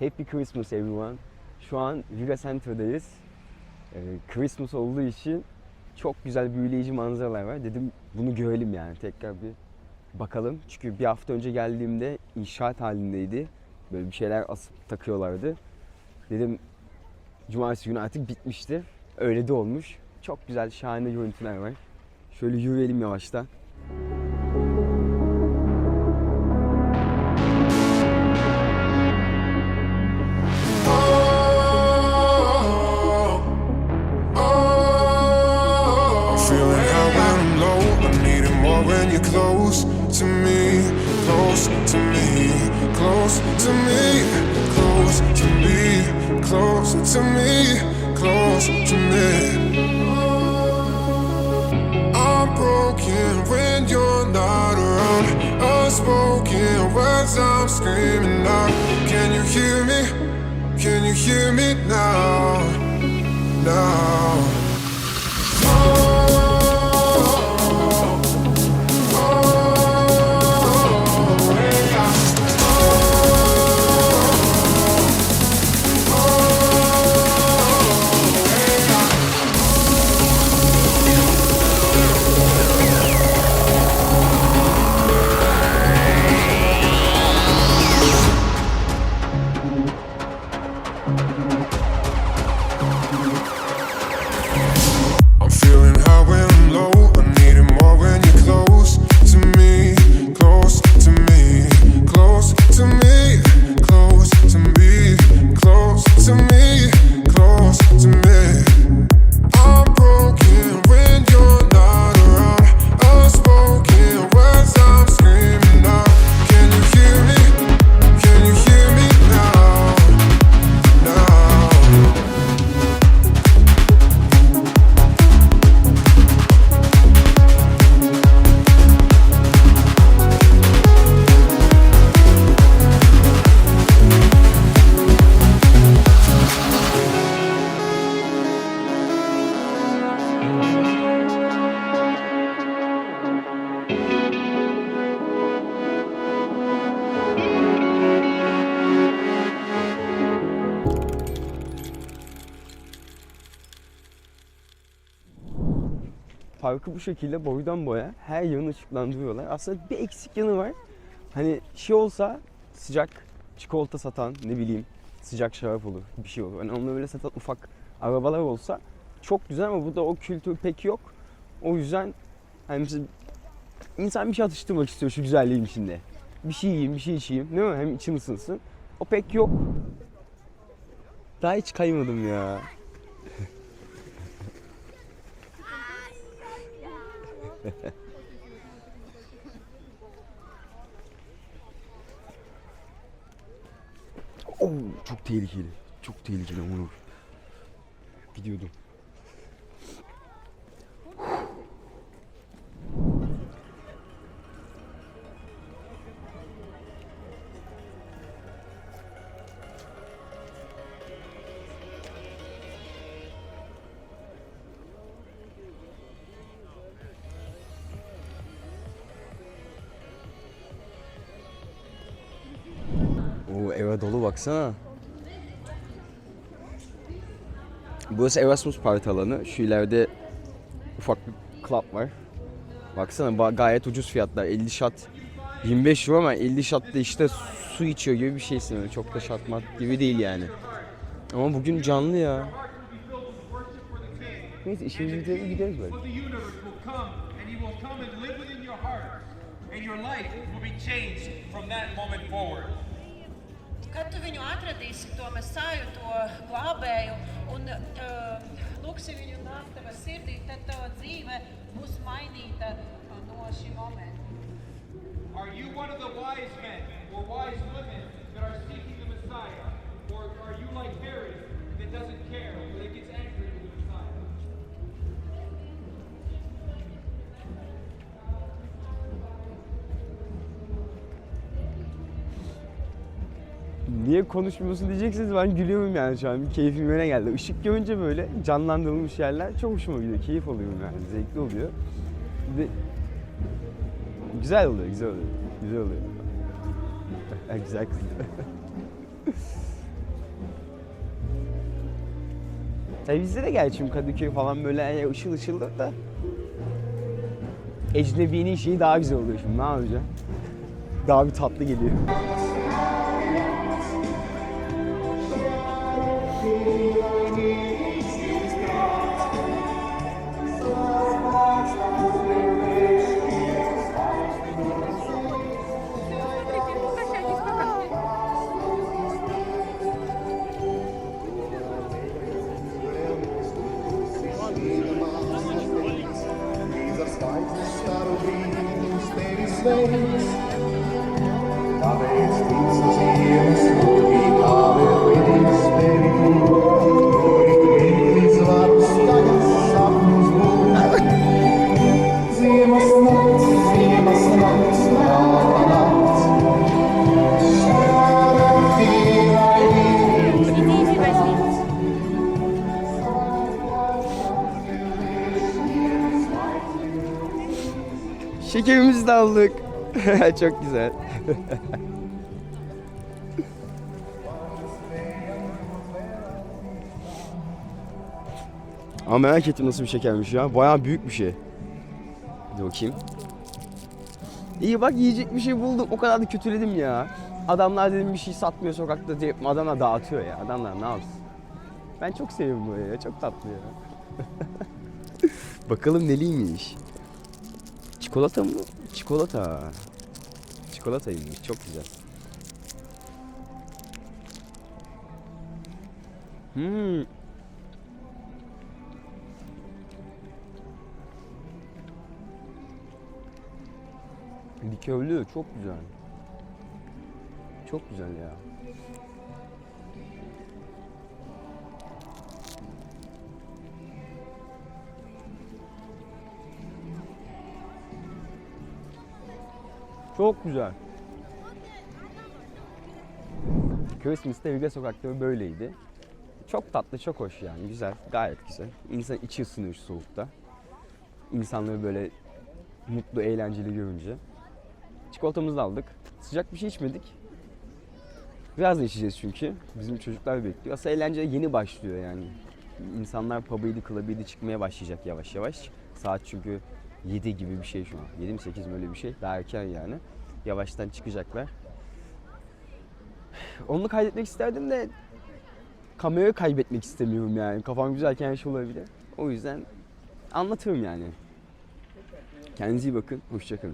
Happy Christmas everyone. Şu an Riga Center'dayız. Ee, Christmas olduğu için çok güzel büyüleyici manzaralar var. Dedim bunu görelim yani tekrar bir bakalım. Çünkü bir hafta önce geldiğimde inşaat halindeydi. Böyle bir şeyler asıp takıyorlardı. Dedim cumartesi günü artık bitmişti. Öyle de olmuş. Çok güzel şahane görüntüler var. Şöyle yürüyelim yavaştan. Close to me, close to me, close to me, close to me, close to me. I'm broken when you're not around. Unspoken words I'm screaming out. Can you hear me? Can you hear me now? Now. Parkı bu şekilde boydan boya her yanı ışıklandırıyorlar. Aslında bir eksik yanı var. Hani şey olsa sıcak çikolata satan ne bileyim sıcak şarap olur bir şey olur. Hani onları böyle satan ufak arabalar olsa çok güzel ama burada o kültür pek yok. O yüzden hani insan bir şey atıştırmak istiyor şu güzelliğin içinde. Bir şey yiyeyim, bir şey içeyim değil mi? Hem içim ısınsın. O pek yok. Daha hiç kaymadım ya. Oo, çok tehlikeli. Çok tehlikeli onu. Gidiyordum. Baksana. Burası Erasmus Parti alanı. Şu ileride ufak bir club var. Baksana ba- gayet ucuz fiyatlar. 50 shot 25 euro ama 50 shot da işte su içiyor gibi bir şeysin. Öyle çok da shot mat gibi değil yani. Ama bugün canlı ya. Neyse işimizi bitirelim gideriz böyle. And your life will be changed from that moment forward. Kad tu viņu atradīsi, to mesāju, to glābēju, un uh, lūksi viņu nākt tavā sirdī, tad tava dzīve būs mainīta uh, no šī momenta. Are you one of the wise men or wise women that are seeking the Messiah? Or are you like Herod that doesn't niye konuşmuyorsun diyeceksiniz ben gülüyorum yani şu an. Bir keyfim öne geldi. Işık görünce böyle canlandırılmış yerler çok hoşuma gidiyor. Keyif alıyorum yani. Zevkli oluyor. De... Güzel oluyor, güzel oluyor. Güzel oluyor. güzel kız. Ya bizde de gel şimdi Kadıköy falan böyle yani ışıl ışıldır da Ecnebi'nin şeyi daha güzel oluyor şimdi ne yapacağım? Daha bir tatlı geliyor. Şekerimizi de aldık. Çok güzel. Ama merak ettim nasıl bir şekermiş ya. Bayağı büyük bir şey. Bir bakayım. İyi bak yiyecek bir şey buldum. O kadar da kötüledim ya. Adamlar dedim bir şey satmıyor sokakta diye adamlar dağıtıyor ya. Adamlar ne yapsın? Ben çok seviyorum böyle ya. Çok tatlı ya. Bakalım neliymiş. Çikolata mı? Çikolata. Çikolataymış. Çok güzel. Hmm. Likörlü çok güzel. Çok güzel ya. Çok güzel. Christmas'ta Evge sokakları böyleydi. Çok tatlı, çok hoş yani. Güzel, gayet güzel. İnsan içi ısınıyor şu soğukta. İnsanları böyle mutlu, eğlenceli görünce. Çikolatamızı aldık. Sıcak bir şey içmedik. Biraz da içeceğiz çünkü. Bizim çocuklar bekliyor. Aslında eğlence yeni başlıyor yani. İnsanlar pub'ıydı, club'ıydı çıkmaya başlayacak yavaş yavaş. Saat çünkü 7 gibi bir şey şu an. 7 mi 8 mi öyle bir şey. Daha erken yani. Yavaştan çıkacaklar. Onu kaydetmek isterdim de kamerayı kaybetmek istemiyorum yani. Kafam güzelken her şey olabilir. O yüzden anlatırım yani. Kendinize iyi bakın. Hoşçakalın.